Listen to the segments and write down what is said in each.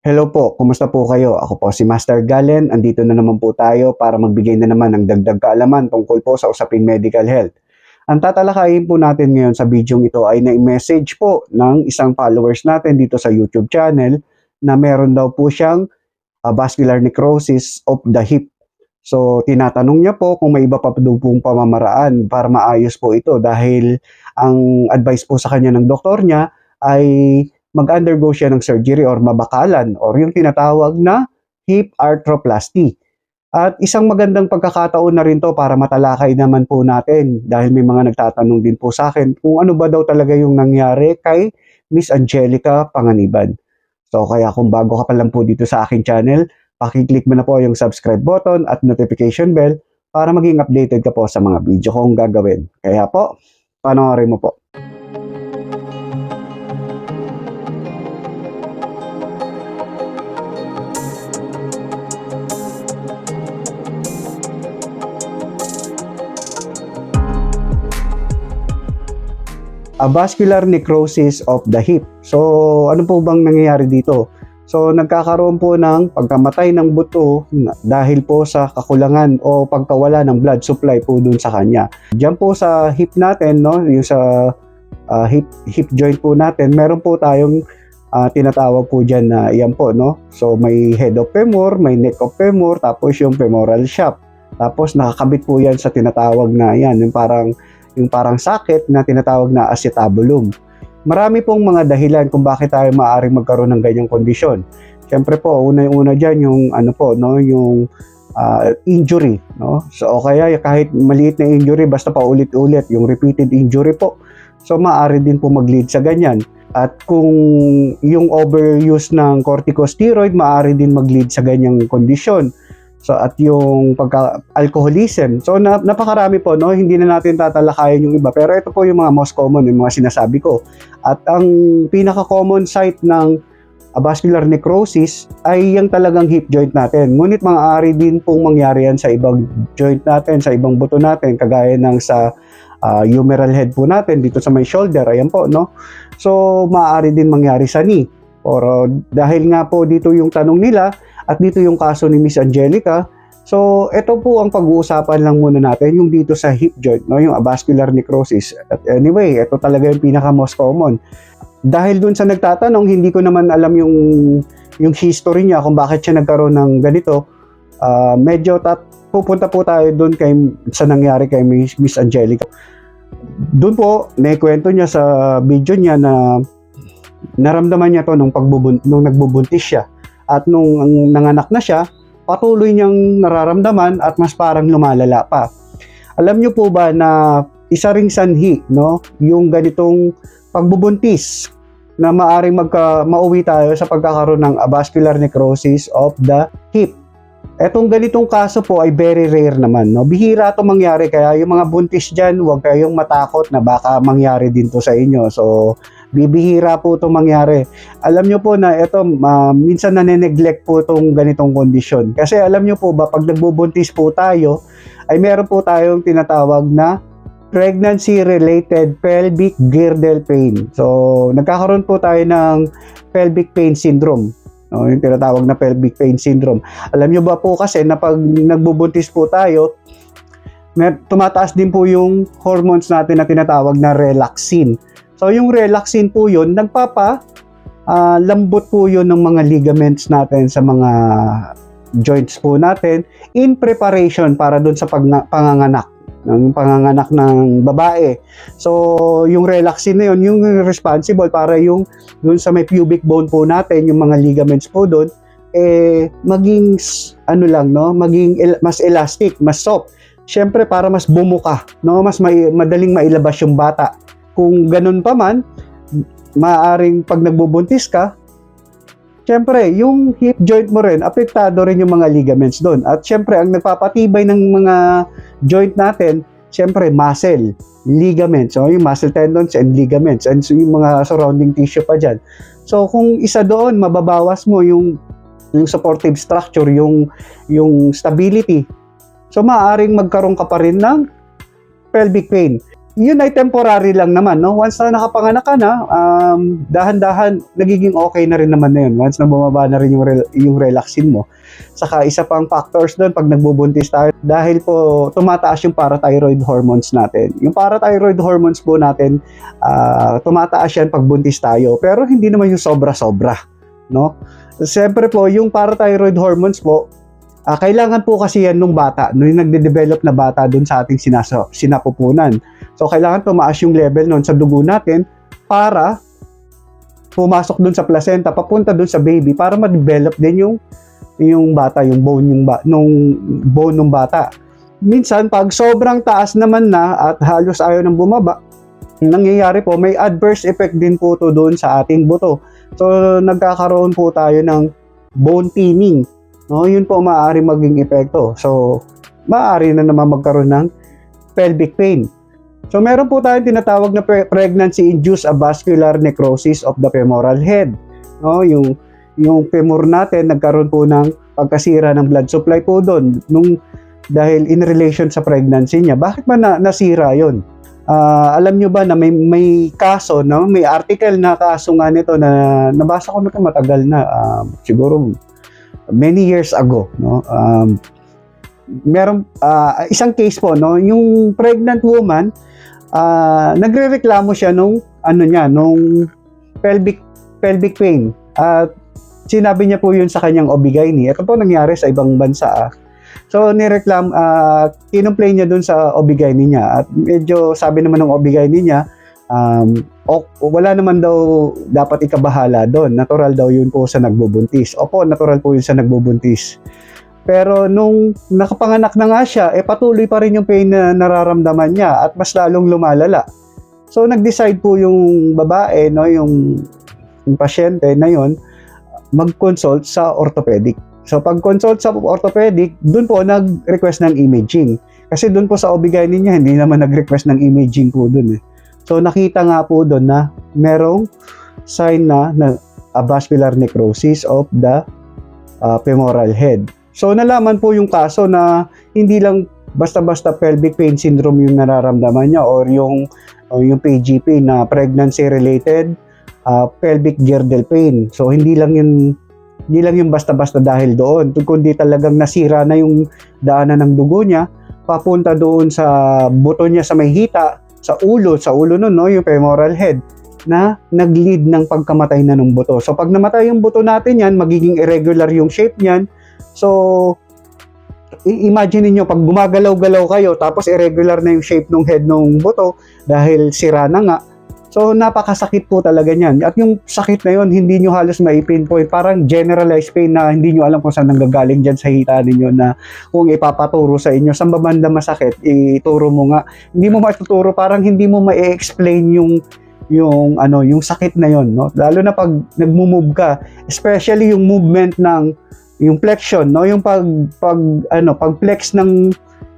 Hello po, kumusta po kayo? Ako po si Master Galen. Andito na naman po tayo para magbigay na naman ng dagdag kaalaman tungkol po sa usaping medical health. Ang tatalakayin po natin ngayon sa video ito ay na-message po ng isang followers natin dito sa YouTube channel na meron daw po siyang uh, vascular necrosis of the hip. So, tinatanong niya po kung may iba pa pong pamamaraan para maayos po ito dahil ang advice po sa kanya ng doktor niya ay mag-undergo siya ng surgery or mabakalan or yung tinatawag na hip arthroplasty. At isang magandang pagkakataon na rin to para matalakay naman po natin dahil may mga nagtatanong din po sa akin kung ano ba daw talaga yung nangyari kay Miss Angelica Panganiban. So kaya kung bago ka pa lang po dito sa aking channel, pakiclick mo na po yung subscribe button at notification bell para maging updated ka po sa mga video kong gagawin. Kaya po, panoorin mo po. A vascular necrosis of the hip. So, ano po bang nangyayari dito? So, nagkakaroon po ng pagkamatay ng buto dahil po sa kakulangan o pagkawala ng blood supply po dun sa kanya. Diyan po sa hip natin, no, yung sa ah, hip, hip joint po natin, meron po tayong ah, tinatawag po dyan na yan po, no? So, may head of femur, may neck of femur, tapos yung femoral shaft. Tapos, nakakabit po yan sa tinatawag na yan, yung parang yung parang sakit na tinatawag na acetabulum. Marami pong mga dahilan kung bakit tayo maaaring magkaroon ng ganyang kondisyon. Siyempre po, una-una diyan yung ano po, no, yung ah, injury, no? So o kaya kahit maliit na injury basta pa ulit-ulit, yung repeated injury po. So maaari din po mag-lead sa ganyan. At kung yung overuse ng corticosteroid, maaari din mag-lead sa ganyang kondisyon. So at yung pagka alcoholism. So na, napakarami po no, hindi na natin tatalakayin yung iba. Pero ito po yung mga most common, yung mga sinasabi ko. At ang pinaka common site ng uh, vascular necrosis ay yung talagang hip joint natin. Ngunit maaari din pong mangyari yan sa ibang joint natin, sa ibang buto natin, kagaya ng sa uh, humeral head po natin dito sa may shoulder. Ayan po, no? So maaari din mangyari sa knee. Or dahil nga po dito yung tanong nila, at dito yung kaso ni Miss Angelica. So, ito po ang pag-uusapan lang muna natin, yung dito sa hip joint, no, yung avascular necrosis. At anyway, ito talaga yung pinaka most common. Dahil dun sa nagtatanong, hindi ko naman alam yung yung history niya kung bakit siya nagkaroon ng ganito. Ah, medyo tat pupunta po tayo doon kay sa nangyari kay Miss Angelica. Doon po, naikwento niya sa video niya na naramdaman niya to nung pagbubun nung nagbubuntis siya. At nung ang nanganak na siya, patuloy niyang nararamdaman at mas parang lumalala pa. Alam niyo po ba na isa ring sanhi, no, yung ganitong pagbubuntis na maaring magka, mauwi tayo sa pagkakaroon ng avascular necrosis of the hip. Etong ganitong kaso po ay very rare naman. No? Bihira ito mangyari kaya yung mga buntis dyan, huwag kayong matakot na baka mangyari din to sa inyo. So, bibihira po itong mangyari. Alam nyo po na ito, uh, minsan nane-neglect po itong ganitong kondisyon. Kasi alam nyo po ba, pag nagbubuntis po tayo, ay meron po tayong tinatawag na pregnancy-related pelvic girdle pain. So, nagkakaroon po tayo ng pelvic pain syndrome. No, yung tinatawag na pelvic pain syndrome. Alam nyo ba po kasi na pag nagbubuntis po tayo, tumataas din po yung hormones natin na tinatawag na relaxin. So yung relaxin po yun, nagpapa ah, lambot po yun ng mga ligaments natin sa mga joints po natin in preparation para dun sa pag- panganganak ng panganganak ng babae. So, yung relaxin na yun, yung responsible para yung dun sa may pubic bone po natin, yung mga ligaments po doon, eh, maging, ano lang, no? Maging el- mas elastic, mas soft. Siyempre, para mas bumuka, no? Mas may, madaling mailabas yung bata. Kung ganun pa man, maaring pag nagbubuntis ka, Siyempre, yung hip joint mo rin, apektado rin yung mga ligaments doon. At siyempre, ang nagpapatibay ng mga joint natin, siyempre, muscle, ligaments, so yung muscle tendons and ligaments, and so yung mga surrounding tissue pa dyan. So, kung isa doon, mababawas mo yung yung supportive structure, yung yung stability. So, maaaring magkaroon ka pa rin ng pelvic pain. Yun ay temporary lang naman, no? Once na nakapanganak ka na, um, dahan-dahan, nagiging okay na rin naman na yun. Once na bumaba na rin yung, rel- yung relaxin mo. Saka isa pang factors doon pag nagbubuntis tayo, dahil po tumataas yung parathyroid hormones natin. Yung parathyroid hormones po natin, ah, tumataas yan pag buntis tayo. Pero hindi naman yung sobra-sobra, no? Siyempre po, yung parathyroid hormones po, ah, kailangan po kasi yan nung bata, nung nagde-develop na bata doon sa ating sinasa, sinapupunan. So, kailangan tumaas yung level nun sa dugo natin para pumasok dun sa placenta, papunta dun sa baby para ma-develop din yung yung bata, yung bone yung ba, nung bone ng bata. Minsan pag sobrang taas naman na at halos ayaw nang bumaba, nangyayari po may adverse effect din po to doon sa ating buto. So nagkakaroon po tayo ng bone thinning. No, yun po maaari maging epekto. So maaari na naman magkaroon ng pelvic pain. So meron po tayong tinatawag na pre- pregnancy-induced avascular necrosis of the femoral head. No, yung yung femur natin nagkaroon po ng pagkasira ng blood supply po doon nung dahil in relation sa pregnancy niya. Bakit ba na, nasira 'yon? Ah, alam nyo ba na may may kaso no, may article na kaso nga nito na nabasa ko na matagal na um, siguro many years ago no. Um, meron ah, isang case po no, yung pregnant woman ah nagrereklamo siya nung ano niya nung pelvic pelvic pain at sinabi niya po yun sa kanyang OB-GYN. Ito po nangyari sa ibang bansa. ah. So nireklam uh, kinumplain niya dun sa OB-GYN niya at medyo sabi naman ng OB-GYN niya um, o, wala naman daw dapat ikabahala doon. Natural daw yun po sa nagbubuntis. Opo, natural po yun sa nagbubuntis. Pero nung nakapanganak na nga siya, eh patuloy pa rin yung pain na nararamdaman niya at mas lalong lumalala. So nag-decide po yung babae, no, yung, yung pasyente na yon mag-consult sa orthopedic. So pag-consult sa orthopedic, dun po nag-request ng imaging. Kasi dun po sa OB-GYN niya, hindi naman nag-request ng imaging po dun eh. So nakita nga po dun na merong sign na, na avascular necrosis of the uh, femoral head. So nalaman po yung kaso na hindi lang basta-basta pelvic pain syndrome yung nararamdaman niya or yung o yung PGP na pregnancy related uh, pelvic girdle pain. So hindi lang yun hindi lang yung basta-basta dahil doon, kundi talagang nasira na yung daanan ng dugo niya papunta doon sa buto niya sa may hita, sa ulo, sa ulo nun, no, yung femoral head na nag-lead ng pagkamatay na ng buto. So pag namatay yung buto natin yan, magiging irregular yung shape niyan. So imagine niyo pag gumagalaw-galaw kayo tapos irregular na yung shape ng head ng buto dahil sira na nga. So napakasakit po talaga niyan. At yung sakit na yon hindi nyo halos mai-pinpoint. Parang generalized pain na hindi nyo alam kung saan nanggagaling dyan sa hita ninyo na kung ipapaturo sa inyo, saan ba banda masakit, ituro mo nga. Hindi mo matuturo, parang hindi mo ma-explain yung yung ano yung sakit na yon no lalo na pag nagmo-move ka especially yung movement ng yung flexion no yung pag pag ano pag flex ng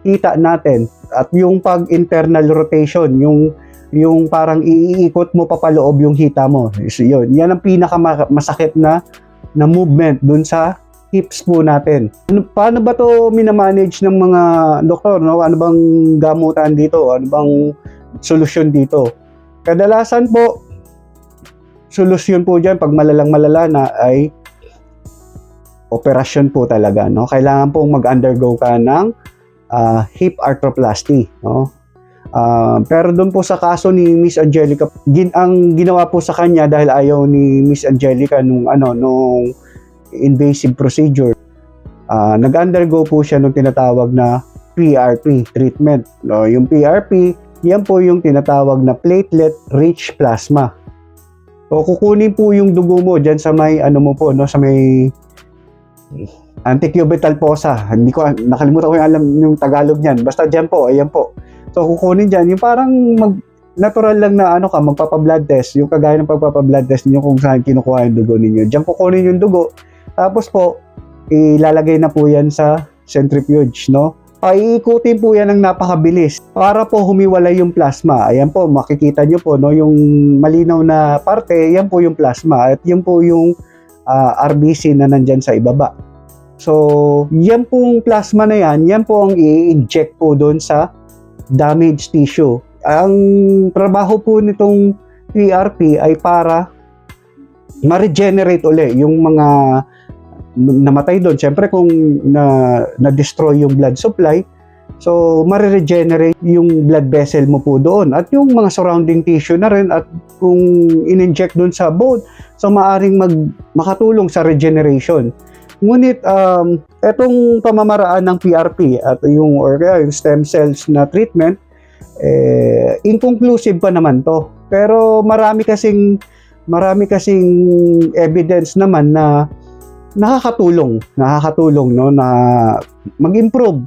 hita natin at yung pag internal rotation yung yung parang iikot mo papaloob yung hita mo so, yun yan ang pinaka masakit na na movement dun sa hips po natin. Ano, paano ba to minamanage ng mga doktor? No? Ano bang gamutan dito? Ano bang solusyon dito? Kadalasan po, solusyon po dyan pag malalang malala na ay operasyon po talaga. No? Kailangan pong mag-undergo ka ng uh, hip arthroplasty. No? Uh, pero doon po sa kaso ni Miss Angelica, gin, ang ginawa po sa kanya dahil ayaw ni Miss Angelica nung ano nung invasive procedure, uh, nag-undergo po siya nung tinatawag na PRP treatment. No, yung PRP, yan po yung tinatawag na platelet-rich plasma. So kukunin po yung dugo mo diyan sa may ano mo po no sa may antecubital fossa. Hindi ko nakalimutan ko yung alam yung Tagalog niyan. Basta diyan po, ayan po. So kukunin diyan yung parang mag natural lang na ano ka magpapa-blood test, yung kagaya ng pagpapa-blood test niyo kung saan kinukuha yung dugo ninyo. Diyan kukunin yung dugo. Tapos po ilalagay na po yan sa centrifuge, no? Paiikutin po yan ng napakabilis para po humiwalay yung plasma. Ayan po, makikita nyo po, no, yung malinaw na parte, yan po yung plasma. At yan po yung uh, RBC na nandyan sa ibaba. So, yan pong plasma na yan, yan po ang i-inject po doon sa damaged tissue. ang trabaho po nitong PRP ay para ma-regenerate uli yung mga namatay doon. Siyempre kung na, na-destroy yung blood supply, so ma-regenerate yung blood vessel mo po doon at yung mga surrounding tissue na rin at kung in-inject doon sa bone, so maaring mag, makatulong sa regeneration. Ngunit um, etong pamamaraan ng PRP at yung or kaya yung stem cells na treatment eh, inconclusive pa naman to. Pero marami kasing marami kasing evidence naman na nakakatulong, nakakatulong no na mag-improve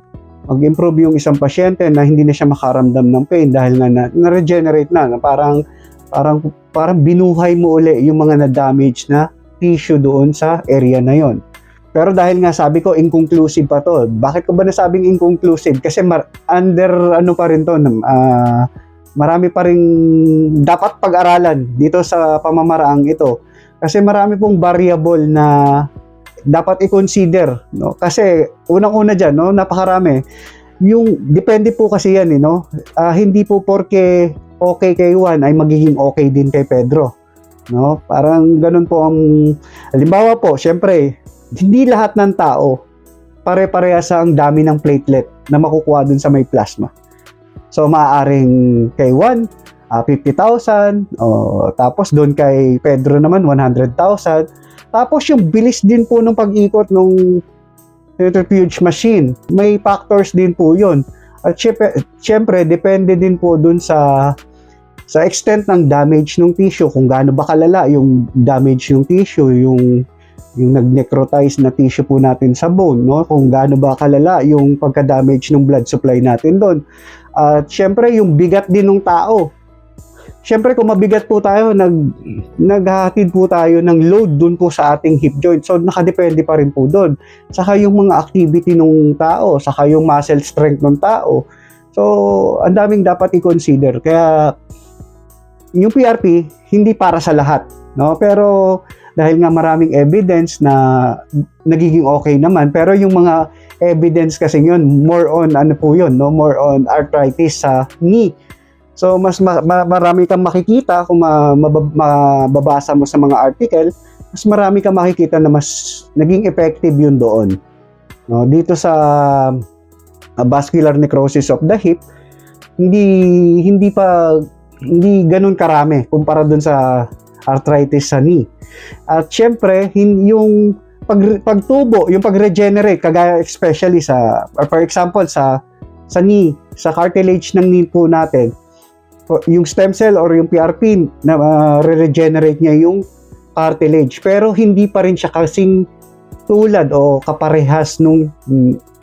mag-improve yung isang pasyente na hindi na siya makaramdam ng pain dahil na, na-regenerate na, na parang parang parang binuhay mo uli yung mga na-damage na tissue doon sa area na yon. Pero dahil nga sabi ko inconclusive pa to. Bakit ko ba nasabing inconclusive? Kasi mar- under ano pa rin to, ah, marami pa rin dapat pag-aralan dito sa pamamaraang ito. Kasi marami pong variable na dapat i-consider, no? Kasi unang-una diyan, no, napakarami. Yung depende po kasi yan, eh, no? Ah, hindi po porke okay kay Juan ay magiging okay din kay Pedro. No? Parang ganun po ang halimbawa po, syempre, hindi lahat ng tao pare-parehas ang dami ng platelet na makukuha dun sa may plasma. So maaaring kay Juan, ah, 50,000, o tapos doon kay Pedro naman 100,000. Tapos yung bilis din po ng pag-ikot ng centrifuge machine. May factors din po 'yon. At syempre depende din po dun sa sa extent ng damage ng tissue, kung gaano ba kalala yung damage ng tissue, yung yung nag-necrotize na tissue po natin sa bone, no? Kung gaano ba kalala yung pagka-damage ng blood supply natin doon. At syempre yung bigat din ng tao. Syempre kung mabigat po tayo, nag naghahatid po tayo ng load doon po sa ating hip joint. So nakadepende pa rin po doon. Saka yung mga activity ng tao, saka yung muscle strength ng tao. So ang daming dapat i-consider. Kaya yung PRP hindi para sa lahat, no? Pero dahil nga maraming evidence na nagiging okay naman. Pero yung mga evidence kasi yun more on ano po yun no? More on arthritis sa knee. So mas ma- ma- marami kang makikita kung ma- mabab- mababasa mo sa mga article mas marami kang makikita na mas naging effective yun doon. No dito sa uh, vascular necrosis of the hip hindi hindi pa hindi ganun karami kumpara dun sa arthritis sa knee. At syempre, yung pag, pagtubo, yung pag-regenerate, kagaya especially sa, or for example, sa, sa knee, sa cartilage ng knee po natin, yung stem cell or yung PRP, na uh, re-regenerate niya yung cartilage. Pero hindi pa rin siya kasing tulad o kaparehas nung,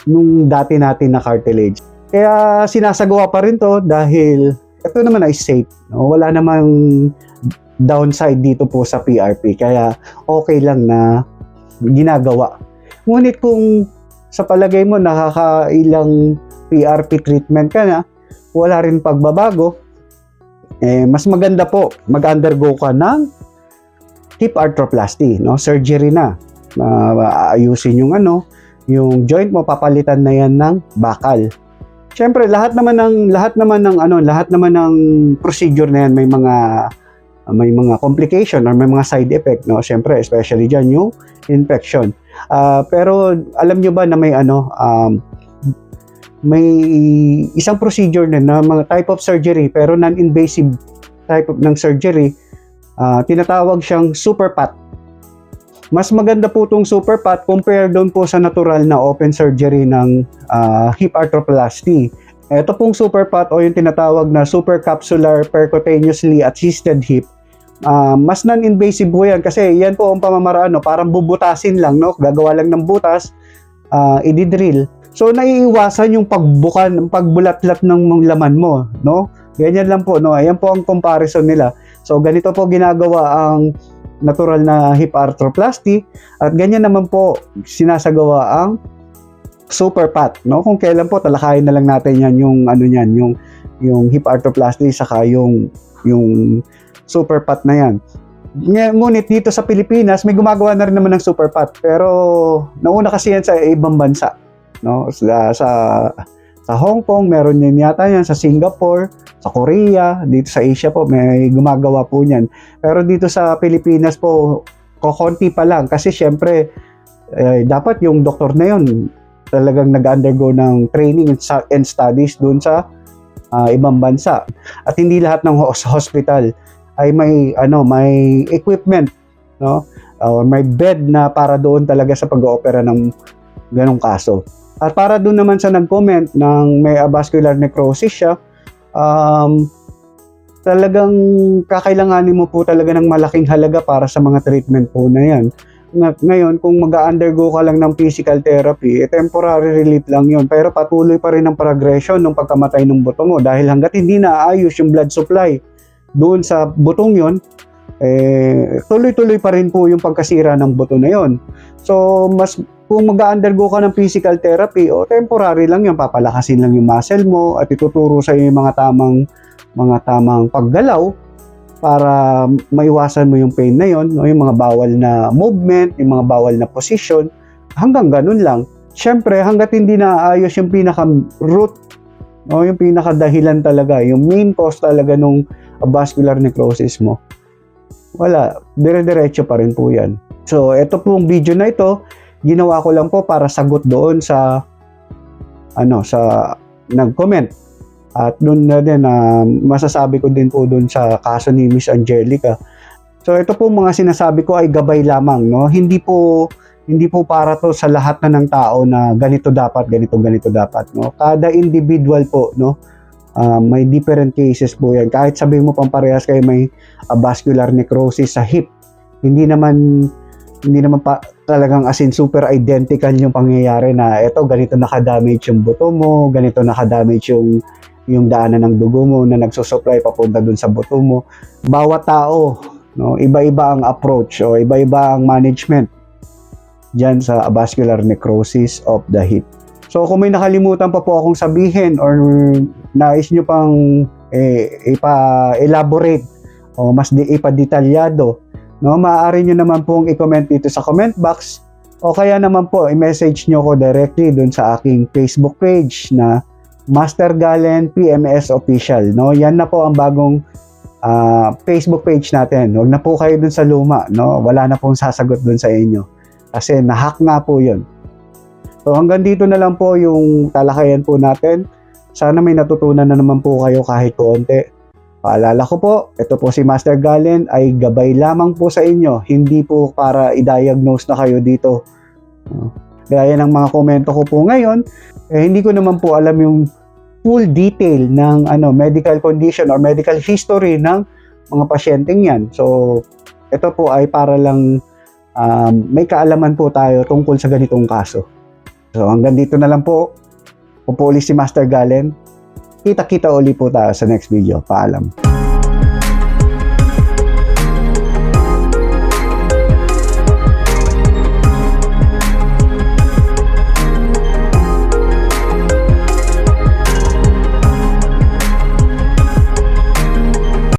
nung dati natin na cartilage. Kaya sinasagawa pa rin to dahil ito naman ay safe. No? Wala namang downside dito po sa PRP. Kaya okay lang na ginagawa. Ngunit kung sa palagay mo nakakailang PRP treatment ka na, wala rin pagbabago, eh, mas maganda po mag-undergo ka ng hip arthroplasty, no? Surgery na. Uh, ayusin yung ano, yung joint mo papalitan na yan ng bakal. Siyempre, lahat naman ng lahat naman ng ano, lahat naman ng procedure na yan may mga uh, may mga complication or may mga side effect, no? Siyempre, especially diyan yung infection. Uh, pero alam nyo ba na may ano, um, may isang procedure na, na mga type of surgery pero non-invasive type of ng surgery, uh, tinatawag siyang super pat. Mas maganda po itong super pat compare doon po sa natural na open surgery ng uh, hip arthroplasty. Ito pong super pat o yung tinatawag na supercapsular percutaneously assisted hip, uh, mas non-invasive po yan kasi yan po ang pamamaraan, no? parang bubutasin lang, no? gagawa lang ng butas, uh, i-drill. So naiiwasan yung pagbukan, pagbulatlat ng laman mo, no? Ganyan lang po, no? Ayan po ang comparison nila. So ganito po ginagawa ang natural na hip arthroplasty at ganyan naman po sinasagawa ang super pat, no? Kung kailan po talakayin na lang natin yan yung ano niyan, yung yung hip arthroplasty saka yung yung super pat na yan. Ngunit dito sa Pilipinas, may gumagawa na rin naman ng super pat. Pero nauna kasi yan sa ibang bansa. No? Sa, sa Sa Hong Kong, meron din yata yan. Sa Singapore, sa Korea, dito sa Asia po, may gumagawa po niyan. Pero dito sa Pilipinas po, kokonti pa lang. Kasi syempre, eh, dapat yung doktor na yun talagang nag-undergo ng training and studies doon sa ah, ibang bansa. At hindi lahat ng hos- hospital ay may ano may equipment no or may bed na para doon talaga sa pag-oopera ng ganong kaso. At para doon naman sa nag-comment ng may avascular necrosis siya, um, talagang kakailanganin mo po talaga ng malaking halaga para sa mga treatment po na yan. Nga- Ngayon, kung mag-undergo ka lang ng physical therapy, eh, temporary relief lang yun. Pero patuloy pa rin ang progression ng pagkamatay ng buto mo dahil hanggat hindi naayos yung blood supply doon sa butong yon eh, tuloy-tuloy pa rin po yung pagkasira ng buto na yon. So, mas kung mag-undergo ka ng physical therapy, o temporary lang yun, papalakasin lang yung muscle mo at ituturo sa yung mga tamang mga tamang paggalaw para maiwasan mo yung pain na yon, no? yung mga bawal na movement, yung mga bawal na position, hanggang ganun lang. Siyempre, hanggat hindi naayos yung pinaka root, no? yung pinaka dahilan talaga, yung main cause talaga nung vascular necrosis mo, wala, dire-diretso pa rin po yan. So, ito pong video na ito, ginawa ko lang po para sagot doon sa ano sa nag-comment. At doon na din na masasabi ko din po doon sa kaso ni Miss Angelica. So ito po mga sinasabi ko ay gabay lamang, no? Hindi po hindi po para to sa lahat na ng tao na ganito dapat, ganito ganito dapat, no? Kada individual po, no? Ah, may different cases po yan. Kahit sabihin mo pang parehas kayo may ah, vascular necrosis sa hip, hindi naman hindi naman pa talagang as in super identical yung pangyayari na eto ganito nakadamage yung buto mo, ganito nakadamage yung yung daanan ng dugo mo na nagsusupply papunta dun sa buto mo. Bawat tao, no, iba-iba ang approach o iba-iba ang management diyan sa vascular necrosis of the hip. So kung may nakalimutan pa po akong sabihin or nais nyo pang eh, ipa-elaborate o mas di, ipa-detalyado, no, maaari nyo naman pong i-comment dito sa comment box o kaya naman po i-message nyo ko directly dun sa aking Facebook page na Master Galen PMS Official. No? Yan na po ang bagong ah, Facebook page natin. Huwag na po kayo dun sa luma. No? Wala na pong sasagot dun sa inyo. Kasi nahack nga po yun. So hanggang dito na lang po yung talakayan po natin. Sana may natutunan na naman po kayo kahit konti. Paalala ko po, ito po si Master Galen ay gabay lamang po sa inyo. Hindi po para i-diagnose na kayo dito. Gaya ng mga komento ko po ngayon, eh, hindi ko naman po alam yung full detail ng ano medical condition or medical history ng mga pasyenteng yan. So, ito po ay para lang um, may kaalaman po tayo tungkol sa ganitong kaso. So, hanggang dito na lang po. Pupuli si Master Galen. Kita-kita uli po tayo sa next video. Paalam.